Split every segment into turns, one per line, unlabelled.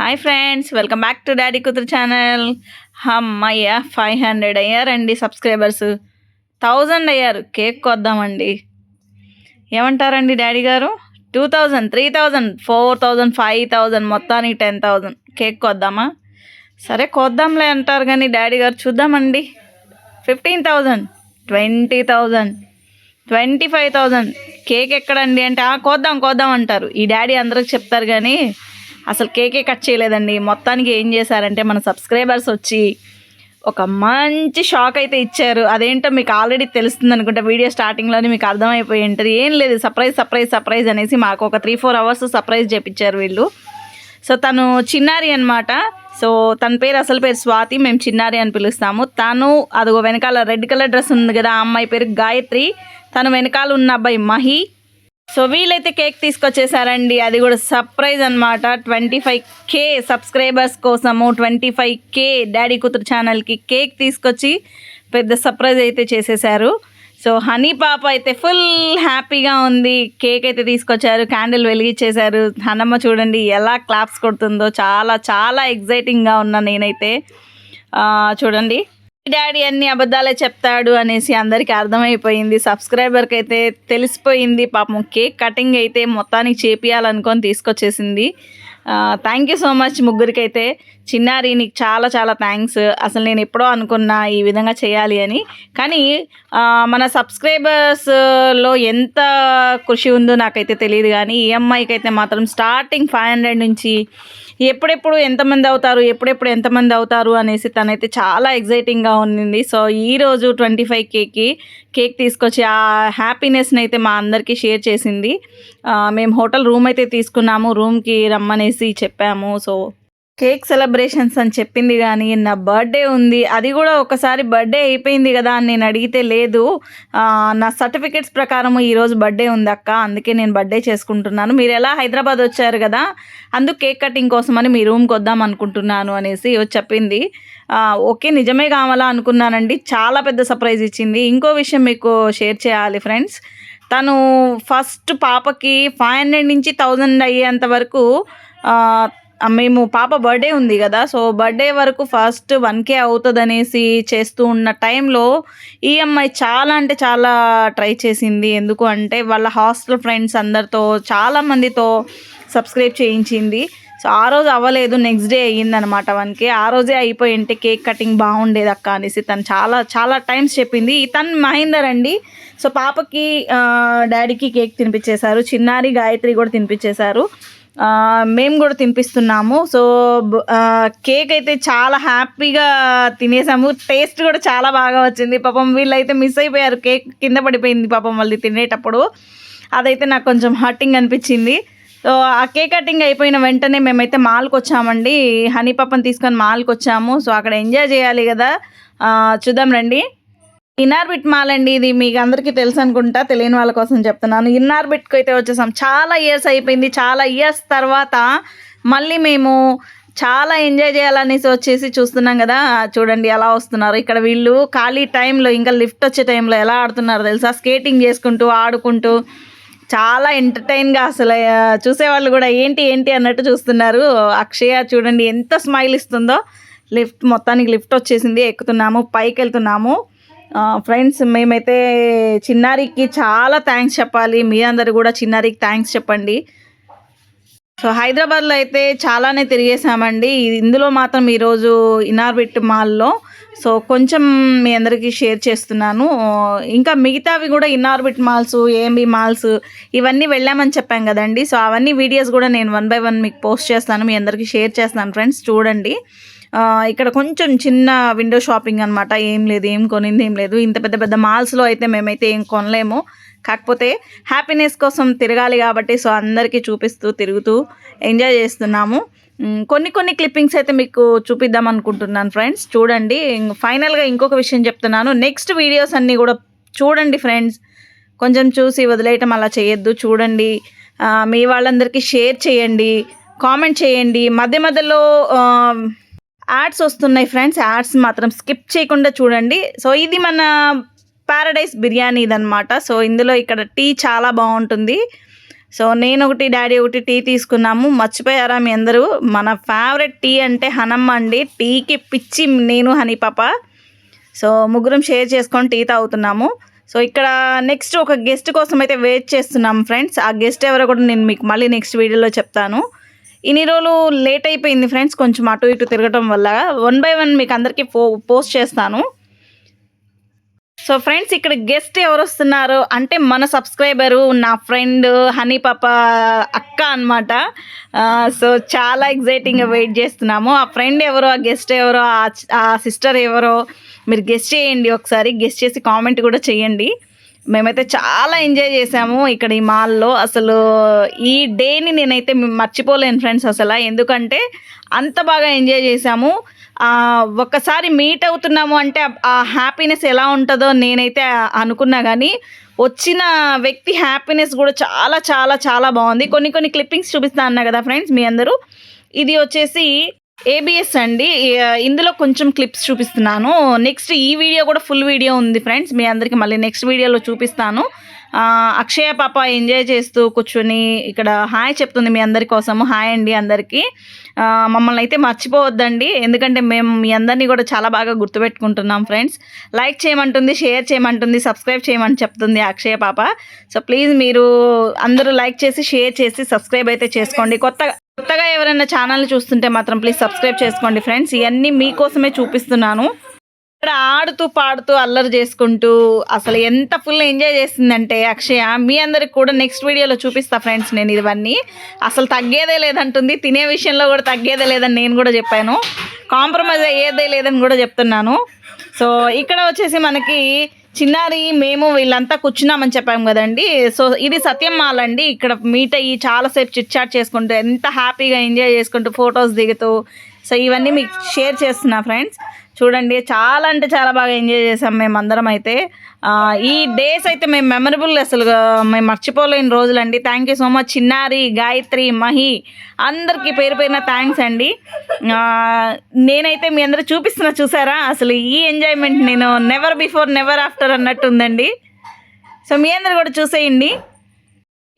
Hi friends welcome back to daddy కూతురు channel అమ్మయ్య five hundred అయ్యారండి సబ్స్క్రైబర్స్ థౌజండ్ అయ్యారు కేక్ కొద్దామండి. ఏమంటారండి డాడీ గారు? Two thousand three thousand four thousand five thousand మొత్తానికి టెన్ థౌజండ్ కేక్ కొద్దామా? సరే కొద్దాంలే అంటారు కానీ డాడీ గారు చూద్దామండి. Fifteen thousand twenty thousand twenty five thousand cake ఎక్కడండి అంటే "ఆ, కోద్దాం కోద్దాం అంటారు. ఈ డాడీ అందరికి చెప్తారు కానీ అసలు కేకే కట్ చేయలేదండి. మొత్తానికి ఏం చేశారంటే మన సబ్స్క్రైబర్స్ వచ్చి ఒక మంచి షాక్ అయితే ఇచ్చారు. అదేంటో మీకు ఆల్రెడీ తెలుస్తుంది అనుకుంటా. వీడియో స్టార్టింగ్లోనే మీకు అర్థమైపోయి ఉంటుంది. ఏం లేదు. సర్ప్రైజ్ సర్ప్రైజ్ సర్ప్రైజ్ అనేసి మాకు ఒక త్రీ ఫోర్ అవర్స్ సర్ప్రైజ్ చేపించారు వీళ్ళు. సో తను చిన్నారి అనమాట సో తన పేరు అసలు పేరు స్వాతి. మేము చిన్నారి అని పిలుస్తాము. తను అదిగో వెనకాల రెడ్ కలర్ డ్రెస్ ఉంది కదా ఆ అమ్మాయి పేరు గాయత్రి. తను వెనకాల ఉన్న అబ్బాయి మహి. సో వీళ్ళైతే కేక్ తీసుకొచ్చేసారండి. అది కూడా సర్ప్రైజ్ అనమాట ట్వంటీ ఫైవ్ కే సబ్స్క్రైబర్స్ కోసము ట్వంటీ ఫైవ్ కే డాడీ కూతురు ఛానల్కి కేక్ తీసుకొచ్చి పెద్ద సర్ప్రైజ్ అయితే చేసేసారు. సో హనీ పాప అయితే ఫుల్ హ్యాపీగా ఉంది. కేక్ అయితే తీసుకొచ్చారు. క్యాండిల్ వెలిగించేశారు హనమ్మ చూడండి ఎలా క్లాప్స్ కొడుతుందో. చాలా చాలా ఎగ్జైటింగ్గా ఉన్నా నేనైతే. చూడండి. డాడీ అన్ని అబద్ధాలే చెప్తాడు అనేసి అందరికీ అర్థమైపోయింది. సబ్స్క్రైబర్కి అయితే తెలిసిపోయింది. పాపం కేక్ కటింగ్ అయితే మొత్తానికి చేపియాలనుకొని తీసుకొచ్చేసింది. థ్యాంక్ యూ సో మచ్ ముగ్గురికైతే. చిన్నారి నీకు చాలా చాలా థ్యాంక్స్ అసలు నేను ఎప్పుడో అనుకున్నా ఈ విధంగా చేయాలి అని. కానీ మన సబ్స్క్రైబర్స్లో ఎంత కృషి ఉందో నాకైతే తెలియదు కానీ ఈఎంఐకి అయితే మాత్రం స్టార్టింగ్ ఫైవ్ హండ్రెడ్ నుంచి ఎప్పుడెప్పుడు ఎంతమంది అవుతారు ఎప్పుడెప్పుడు ఎంతమంది అవుతారు అనేసి తనైతే చాలా ఎగ్జైటింగ్గా ఉండింది సో ఈరోజు ట్వంటీ ఫైవ్ కేక్కి కేక్ తీసుకొచ్చి ఆ హ్యాపీనెస్ని అయితే మా అందరికీ షేర్ చేసింది. మేము హోటల్ రూమ్ అయితే తీసుకున్నాము రూమ్కి రమ్మనేసి చెప్పాము. సో కేక్ సెలబ్రేషన్స్ అని చెప్పింది కానీ నా బర్త్డే ఉంది. అది కూడా ఒకసారి బర్త్డే అయిపోయింది కదా అని నేను అడిగితే లేదు. నా సర్టిఫికెట్స్ ప్రకారం ఈరోజు బర్త్డే ఉంది అక్క. అందుకే నేను బర్త్డే చేసుకుంటున్నాను. మీరు ఎలా హైదరాబాద్ వచ్చారు కదా అందుకు కేక్ కటింగ్ కోసమని మీ రూమ్కి వద్దాం అనుకుంటున్నాను అనేసి చెప్పింది. ఓకే నిజమే కావాలా అనుకున్నానండి. చాలా పెద్ద సర్ప్రైజ్ ఇచ్చింది. ఇంకో విషయం మీకు షేర్ చేయాలి ఫ్రెండ్స్. తను ఫస్ట్ పాపకి ఫైవ్ హండ్రెడ్ నుంచి థౌజండ్ అయ్యేంత వరకు మేము పాప బర్త్డే ఉంది కదా సో బర్త్డే వరకు ఫస్ట్ వన్ కే అవుతుంది అనేసి చేస్తూ ఉన్న టైంలో ఈ అమ్మాయి చాలా అంటే చాలా ట్రై చేసింది. ఎందుకు అంటే వాళ్ళ హాస్టల్ ఫ్రెండ్స్ అందరితో చాలా మందితో సబ్స్క్రైబ్ చేయించింది. సో ఆ రోజు అవ్వలేదు నెక్స్ట్ డే అయ్యిందనమాట వన్కి ఆ రోజే అయిపోయి ఉంటే కేక్ కటింగ్ బాగుండేది అక్క అనేసి తను చాలా చాలా టైమ్స్ చెప్పింది. తను మహేందర్ అండి. సో పాపకి డాడీకి కేక్ తినిపించేశారు చిన్నారి గాయత్రి కూడా తినిపించేశారు మేము కూడా తినిపిస్తున్నాము. సో కేక్ అయితే చాలా హ్యాపీగా తినేసాము. టేస్ట్ కూడా చాలా బాగా వచ్చింది. పాపం వీళ్ళైతే మిస్ అయిపోయారు. కేక్ కింద పడిపోయింది పాపం వాళ్ళు తినేటప్పుడు. అదైతే నాకు కొంచెం హర్టింగ్ అనిపించింది. సో ఆ కేక్ కటింగ్ అయిపోయిన వెంటనే మేమైతే మాల్కి వచ్చామండి. హనీ పాపని తీసుకొని మాల్కి వచ్చాము. సో అక్కడ ఎంజాయ్ చేయాలి కదా. చూద్దాం రండి. ఇన్నార్బిట్ మాల్ అండి ఇది. మీకు అందరికీ తెలుసు అనుకుంటా తెలియని వాళ్ళ కోసం చెప్తున్నాను. ఇన్నార్బిట్కి అయితే వచ్చేసాం. చాలా ఇయర్స్ అయిపోయింది. చాలా ఇయర్స్ తర్వాత మళ్ళీ మేము చాలా ఎంజాయ్ చేయాలనేసి వచ్చేసి చూస్తున్నాం కదా. చూడండి ఎలా వస్తున్నారు. ఇక్కడ వీళ్ళు ఖాళీ టైంలో ఇంకా లిఫ్ట్ వచ్చే టైంలో ఎలా ఆడుతున్నారు తెలుసా? స్కేటింగ్ చేసుకుంటూ ఆడుకుంటూ చాలా ఎంటర్టైన్గా అసలు చూసేవాళ్ళు కూడా ఏంటి ఏంటి అన్నట్టు చూస్తున్నారు. అక్షయ చూడండి ఎంత స్మైల్ ఇస్తుందో. లిఫ్ట్ మొత్తానికి లిఫ్ట్ వచ్చేసింది. ఎక్కుతున్నాము పైకి వెళ్తున్నాము ఫ్రెండ్స్ మేమైతే చిన్నారికి చాలా థ్యాంక్స్ చెప్పాలి. మీ అందరు కూడా చిన్నారికి థ్యాంక్స్ చెప్పండి. సో హైదరాబాద్లో అయితే చాలానే తిరిగేసామండి. ఇందులో మాత్రం ఈరోజు ఇనార్బిట్ మాల్లో. సో కొంచెం మీ అందరికీ షేర్ చేస్తున్నాను. ఇంకా మిగతావి కూడా ఇన్నార్బిట్ మాల్స్ ఏఎంబి మాల్స్ ఇవన్నీ వెళ్ళామని చెప్పాం కదండి. సో అవన్నీ వీడియోస్ కూడా నేను వన్ బై వన్ మీకు పోస్ట్ చేస్తాను. మీ అందరికీ షేర్ చేస్తాను ఫ్రెండ్స్ చూడండి. ఇక్కడ కొంచెం చిన్న విండో షాపింగ్ అనమాట ఏం లేదు ఏం కొనింది ఏం లేదు. ఇంత పెద్ద పెద్ద మాల్స్లో అయితే మేమైతే ఏం కొనలేము. కాకపోతే హ్యాపీనెస్ కోసం తిరగాలి కాబట్టి సో అందరికీ చూపిస్తూ తిరుగుతూ ఎంజాయ్ చేస్తున్నాము. కొన్ని కొన్ని క్లిప్పింగ్స్ అయితే మీకు చూపిద్దాం అనుకుంటున్నాను ఫ్రెండ్స్ చూడండి ఫైనల్గా ఇంకొక విషయం చెప్తున్నాను. నెక్స్ట్ వీడియోస్ అన్నీ కూడా చూడండి ఫ్రెండ్స్ కొంచెం చూసి వదిలేయటం అలా చేయొద్దు. చూడండి మీ వాళ్ళందరికీ షేర్ చేయండి కామెంట్ చేయండి. మధ్య మధ్యలో యాడ్స్ వస్తున్నాయి ఫ్రెండ్స్. యాడ్స్ మాత్రం స్కిప్ చేయకుండా చూడండి. సో ఇది మన ప్యారడైస్ బిర్యానీ ఇదనమాట సో ఇందులో ఇక్కడ టీ చాలా బాగుంటుంది. సో నేను ఒకటి డాడీ ఒకటి టీ తీసుకున్నాము. మర్చిపోయారా మీ అందరూ? మన ఫేవరెట్ టీ అంటే హనమ్మ అండి. టీకి పిచ్చి నేను హనీ పాప. సో ముగ్గురం షేర్ చేసుకొని టీ తాగుతున్నాము. సో ఇక్కడ నెక్స్ట్ ఒక గెస్ట్ కోసం అయితే వెయిట్ చేస్తున్నాం ఫ్రెండ్స్. ఆ గెస్ట్ ఎవరో కూడా నేను మీకు మళ్ళీ నెక్స్ట్ వీడియోలో చెప్తాను. ఇన్ని రోజులు లేట్ అయిపోయింది ఫ్రెండ్స్ కొంచెం అటు ఇటు తిరగటం వల్ల. వన్ బై వన్ మీకు అందరికీ పో పోస్ట్ చేస్తాను. సో ఫ్రెండ్స్ ఇక్కడ గెస్ట్ ఎవరు వస్తున్నారు అంటే మన సబ్స్క్రైబరు నా ఫ్రెండ్ హనీ పాప అక్క అనమాట సో చాలా ఎగ్జైటింగ్గా వెయిట్ చేస్తున్నాము. ఆ ఫ్రెండ్ ఎవరో ఆ గెస్ట్ ఎవరో ఆ- ఆ సిస్టర్ ఎవరో మీరు గెస్ట్ చేయండి ఒకసారి. గెస్ట్ చేసి కామెంట్ కూడా చేయండి. మేమైతే చాలా ఎంజాయ్ చేసాము ఇక్కడ ఈ మాల్లో. అసలు ఈ డేని నేనైతే మర్చిపోలేను ఫ్రెండ్స్ అసలు. ఎందుకంటే అంత బాగా ఎంజాయ్ చేసాము ఒక్కసారి మీట్ అవుతున్నాము అంటే ఆ- ఆ హ్యాపీనెస్ ఎలా ఉంటుందో నేనైతే అనుకున్నా కానీ వచ్చిన వ్యక్తి హ్యాపీనెస్ కూడా చాలా చాలా చాలా బాగుంది. కొన్ని కొన్ని క్లిప్పింగ్స్ చూపిస్తా అన్నా కదా ఫ్రెండ్స్ మీ అందరూ. ఇది వచ్చేసి ఏబిఎస్ అండి. ఇందులో కొంచెం క్లిప్స్ చూపిస్తున్నాను. నెక్స్ట్ ఈ వీడియో కూడా ఫుల్ వీడియో ఉంది ఫ్రెండ్స్ మీ అందరికీ మళ్ళీ నెక్స్ట్ వీడియోలో చూపిస్తాను. అక్షయ పాప ఎంజాయ్ చేస్తూ కూర్చొని ఇక్కడ హాయ్ చెప్తుంది మీ అందరి కోసము. హాయ్ అండి అందరికీ. మమ్మల్ని అయితే మర్చిపోవద్దండి. ఎందుకంటే మేము మీ అందరినీ కూడా చాలా బాగా గుర్తుపెట్టుకుంటున్నాం ఫ్రెండ్స్ లైక్ చేయమంటుంది షేర్ చేయమంటుంది సబ్స్క్రైబ్ చేయమని చెప్తుంది అక్షయ పాప. సో ప్లీజ్ మీరు అందరూ లైక్ చేసి షేర్ చేసి సబ్స్క్రైబ్ అయితే చేసుకోండి. కొత్తగా కొత్తగా ఎవరైనా ఛానల్ చూస్తుంటే మాత్రం ప్లీజ్ సబ్స్క్రైబ్ చేసుకోండి ఫ్రెండ్స్ ఇవన్నీ మీకోసమే చూపిస్తున్నాను. ఇక్కడ ఆడుతూ పాడుతూ అల్లరి చేసుకుంటూ అసలు ఎంత ఫుల్ ఎంజాయ్ చేసిందంటే అక్షయ మీ అందరికి కూడా నెక్స్ట్ వీడియోలో చూపిస్తా ఫ్రెండ్స్ నేను ఇవన్నీ. అసలు తగ్గేదే లేదంటుంది తినే విషయంలో కూడా తగ్గేదే లేదని నేను కూడా చెప్పాను. కాంప్రమైజ్ అయ్యేదే లేదని కూడా చెప్తున్నాను. సో ఇక్కడ వచ్చేసి మనకి చిన్నారి మేము వీళ్ళంతా కూర్చున్నామని చెప్పాము కదండి. సో ఇది సత్యం మాల్ అండి ఇక్కడ మీట్ అయ్యి చాలాసేపు చిట్ చాట్ చేసుకుంటూ ఎంత హ్యాపీగా ఎంజాయ్ చేసుకుంటూ ఫొటోస్ దిగుతూ సో ఇవన్నీ మీకు షేర్ చేస్తున్నా ఫ్రెండ్స్ చూడండి చాలా అంటే చాలా బాగా ఎంజాయ్ చేసాం మేము అందరం అయితే ఈ డేస్ అయితే మేము మెమరబుల్ అసలు మేము మర్చిపోలేని రోజులండి. థ్యాంక్ యూ సో మచ్ చిన్నారి గాయత్రి మహి అందరికీ పేరు పేరున థ్యాంక్స్ అండి. నేనైతే మీ అందరూ చూపిస్తున్నా చూసారా? అసలు ఈ ఎంజాయ్మెంట్ నేను నెవర్ బిఫోర్ నెవర్ ఆఫ్టర్ అన్నట్టు ఉందండి సో మీ అందరు కూడా చూసేయండి.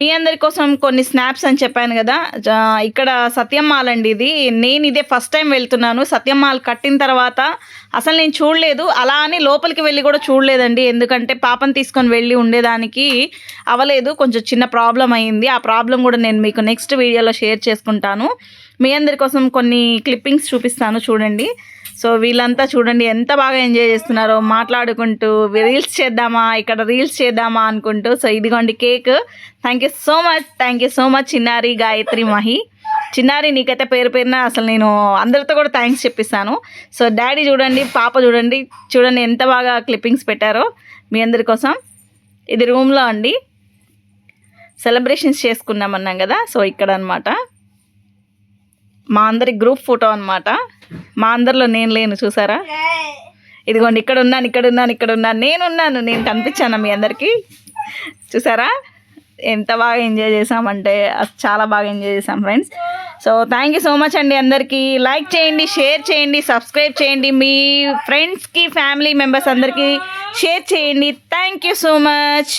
మీ అందరి కోసం కొన్ని స్నాప్స్ అని చెప్పాను కదా జా- ఇక్కడ సత్యం మాల్ అండి ఇది. నేను ఇదే ఫస్ట్ టైం వెళ్తున్నాను. సత్యం మాల్ కట్టిన తర్వాత అసలు నేను చూడలేదు. అలా అని లోపలికి వెళ్ళి కూడా చూడలేదండి. ఎందుకంటే పాపను తీసుకొని వెళ్ళి ఉండేదానికి అవ్వలేదు కొంచెం చిన్న ప్రాబ్లం అయింది. ఆ ప్రాబ్లం కూడా నేను మీకు నెక్స్ట్ వీడియోలో షేర్ చేసుకుంటాను. మీ అందరి కోసం కొన్ని క్లిప్పింగ్స్ చూపిస్తాను చూడండి. సో వీళ్ళంతా చూడండి ఎంత బాగా ఎంజాయ్ చేస్తున్నారో మాట్లాడుకుంటూ రీల్స్ చేద్దామా ఇక్కడ రీల్స్ చేద్దామా అనుకుంటూ. సో ఇదిగోండి cake. Thank you so much thank you so much Chinnari Gayatri Mahi. చిన్నారి నీకైతే పేరు పేరున అసలు నేను అందరితో కూడా థ్యాంక్స్ చెప్పిస్తాను. సో డాడీ చూడండి పాప చూడండి చూడండి ఎంత బాగా క్లిప్పింగ్స్ పెట్టారో మీ అందరి కోసం. ఇది రూమ్లో అండి. సెలబ్రేషన్స్ చేసుకున్నామన్నాం కదా సో ఇక్కడ అన్నమాట మా అందరి గ్రూప్ ఫోటో అన్నమాట. మా అందరిలో నేను లేను చూసారా? ఇదిగోండి ఇక్కడ ఉన్నాను ఇక్కడ ఉన్నాను ఇక్కడ ఉన్నాను. నేను ఉన్నాను నేను కనిపించాను మీ అందరికీ. చూసారా? ఎంత బాగా ఎంజాయ్ చేసామంటే చాలా బాగా ఎంజాయ్ చేసాం friends so thank you so much అండి అందరికీ. లైక్ చేయండి షేర్ చేయండి సబ్స్క్రైబ్ చేయండి. మీ ఫ్రెండ్స్కి ఫ్యామిలీ మెంబర్స్ అందరికీ షేర్ చేయండి. Thank you so much